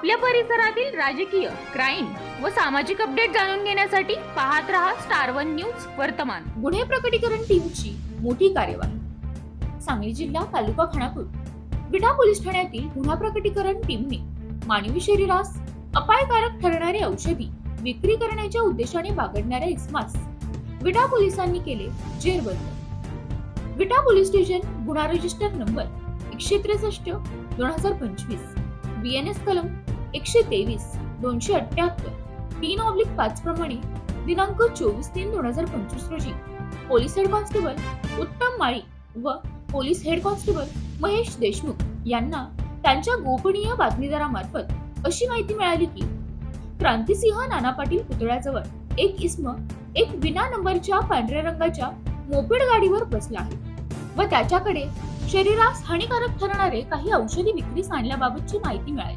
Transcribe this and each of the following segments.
आपल्या परिसरातील राजकीय क्राईम व सामाजिक अपडेट जाणून घेण्यासाठी पाहत रहा स्टार वन न्यूज वर्तमान. गुन्हे प्रकटीकरण टीमची मोठी कार्यवाही. सांगली जिल्हा तालुका खानापूर. विटा पोलीस ठाण्यातील गुन्हा प्रकटीकरण टीमने मानवी शरीरास अपायकारक ठरणारे औषधी विक्री करण्याच्या उद्देशाने बागडणाऱ्या इस्मास विटा पोलिसांनी केले जेरबंद. विटा पोलीस स्टेशन गुन्हा रजिस्टर नंबर एकशे त्रेसष्ट दोन हजार पंचवीस. बी एन एस कलम एकशे तेवीस दोनशे अठ्याहत्तर तीन ऑब्लिक पाच प्रमाणे दिनांक चोवीस तीन दोन हजार पंचवीस रोजी. Police head constable Uttam Mali व police head constable Mahesh Deshmukh यांना त्यांच्या गोपनीय बातमीदारामार्फत अशी माहिती मिळाली की क्रांतिसिंह नाना पाटील पुतळ्याजवळ एक इस्म एक विना नंबरच्या पांढऱ्या रंगाच्या मोपेड गाडीवर बसला आहे व त्याच्याकडे शरीरास हानिकारक ठरणारे काही औषधी विक्रीस आणल्याबाबतची माहिती मिळाली.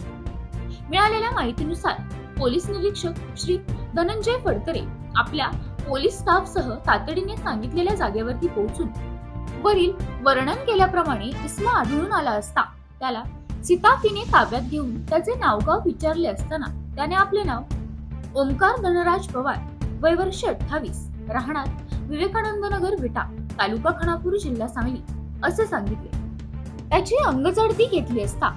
मिळालेल्या माहितीनुसार पोलीस निरीक्षक श्री धनंजय फडतरे आपल्या पोलीस स्टाफ सह तातडीने सांगितलेल्या जागेवरती पोहोचून वरील वर्णन केल्याप्रमाणे इस्मा आढळून आला असता त्याला सिताफीने ताब्यात घेऊन त्याचे नावगाव विचारले असताना त्याने आपले नाव ओमकार धनराज पवार वय वर्ष अठ्ठावीस राहणार विवेकानंद नगर विटा तालुका खानापूर जिल्हा सांगली. असे सांगितले. त्याची अंगजडती घेतली असता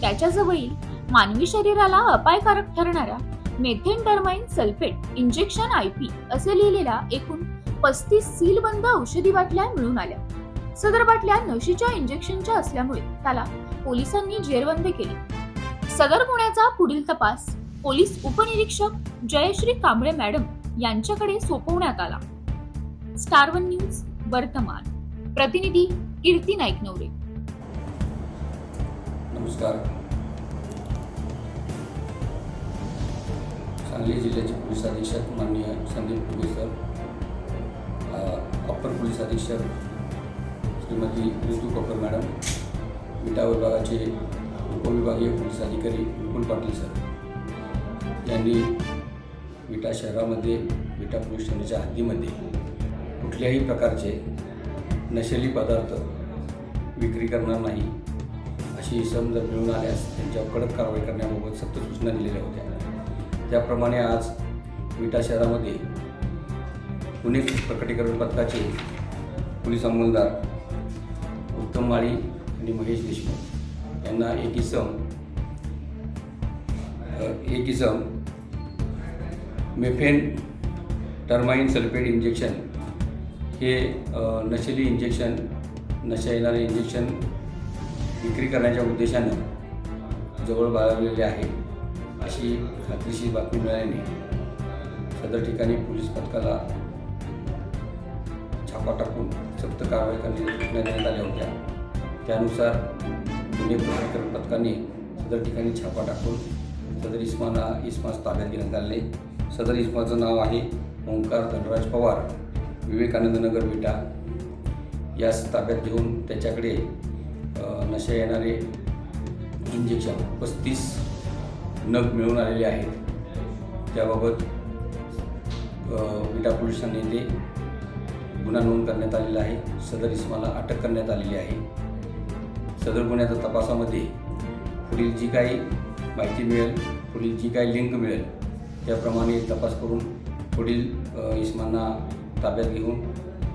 त्याच्या जवळील मानवी शरीराला अपायकारक ठरणाऱ्या mephentermine sulphate injection I P असे लिहिलेल्या एकूण पस्तीस सीलबंद औषधी बाटल्या मिळून आल्या. सदर बाटल्या नशीच्या इंजेक्शनच्या असल्यामुळे त्याला पोलिसांनी जेरबंद केले. सदर गुन्ह्याचा पुढील तपास पोलीस उपनिरीक्षक जयश्री कांबळे मॅडम यांच्याकडे सोपवण्यात आला. स्टार वन न्यूज वर्तमान. प्रतिनिधी कीर्ती नाईक नवरे. नमस्कार. सांगली जिल्ह्याचे पोलीस अधीक्षक माननीय संदीप टुबे सर अप्पर पोलीस अधीक्षक श्रीमती ऋतू कपूर मॅडम विटा विभागाचे उपविभागीय पोलीस अधिकारी विपुल पाटील सर. यांनी विटा शहरामध्ये विटा पोलीस ठाण्याच्या हद्दीमध्ये कुठल्याही प्रकारचे नशेली पदार्थ विक्री करणार नाही अशी समज जर मिळून आल्यास त्यांच्यावर कडक कारवाई करण्याबाबत सक्त सूचना दिलेल्या होत्या. त्याप्रमाणे आज विटा शहरामध्ये पुणे प्रकटीकरण पथकाचे पोलीस अंमलदार उत्तम माळी आणि महेश देशमुख यांना एक इसम एक इसम मेफेन टर्माइन सल्फेट इंजेक्शन हे नशेली इंजेक्शन नशा येणारे इंजेक्शन विक्री करण्याच्या उद्देशानं जवळ बाळगलेले आहे. अशी खात्रीशीर बातमी मिळाल्याने सदर ठिकाणी पोलीस पथकाला छापा टाकून सक्त कारवाई करण्याच्या सूचना देण्यात आल्या होत्या. त्यानुसार गुन्हे प्रकटीकरण पथकाने सदर ठिकाणी छापा टाकून सदर इस्माना इस्मास ताब्यात घेण्यात आले. सदर इस्माचं नाव आहे ओंकार धनराज पवार. विवेकानंद नगर विटा यास ताब्यात घेऊन त्याच्याकडे नशा येणारे इंजेक्शन पस्तीस नग मिळून आलेले आहेत. त्याबाबत विटा पोलिसांनी ते येथे गुन्हा नोंद करण्यात आलेला आहे. सदर इस्माला अटक करण्यात आलेली आहे. सदर गुन्ह्याच्या तपासामध्ये पुढील जी काही माहिती मिळेल पुढील जी काही लिंक मिळेल त्याप्रमाणे तपास करून पुढील अ, इस्मांना ताब्यात घेऊन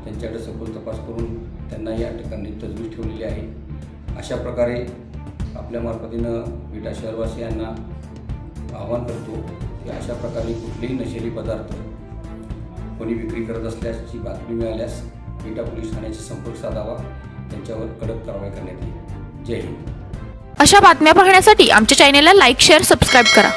त्यांच्याकडे सखोल तपास करून त्यांना या ठिकाणी तजवीज ठेवलेली आहे. अशा प्रकारे आपल्या मार्फतीनं विटा शहरवासियांना आवाहन करतो की अशा प्रकारे कुठलेही नशेली पदार्थ कोणी विक्री करत असल्याची बातमी मिळाल्यास विटा पोलीस ठाण्याशी संपर्क साधावा. त्यांच्यावर कडक कारवाई करण्यात येईल. जय हिंद. अशा बातम्या पाहण्यासाठी आमच्या चॅनेलला लाईक शेअर सबस्क्राईब करा.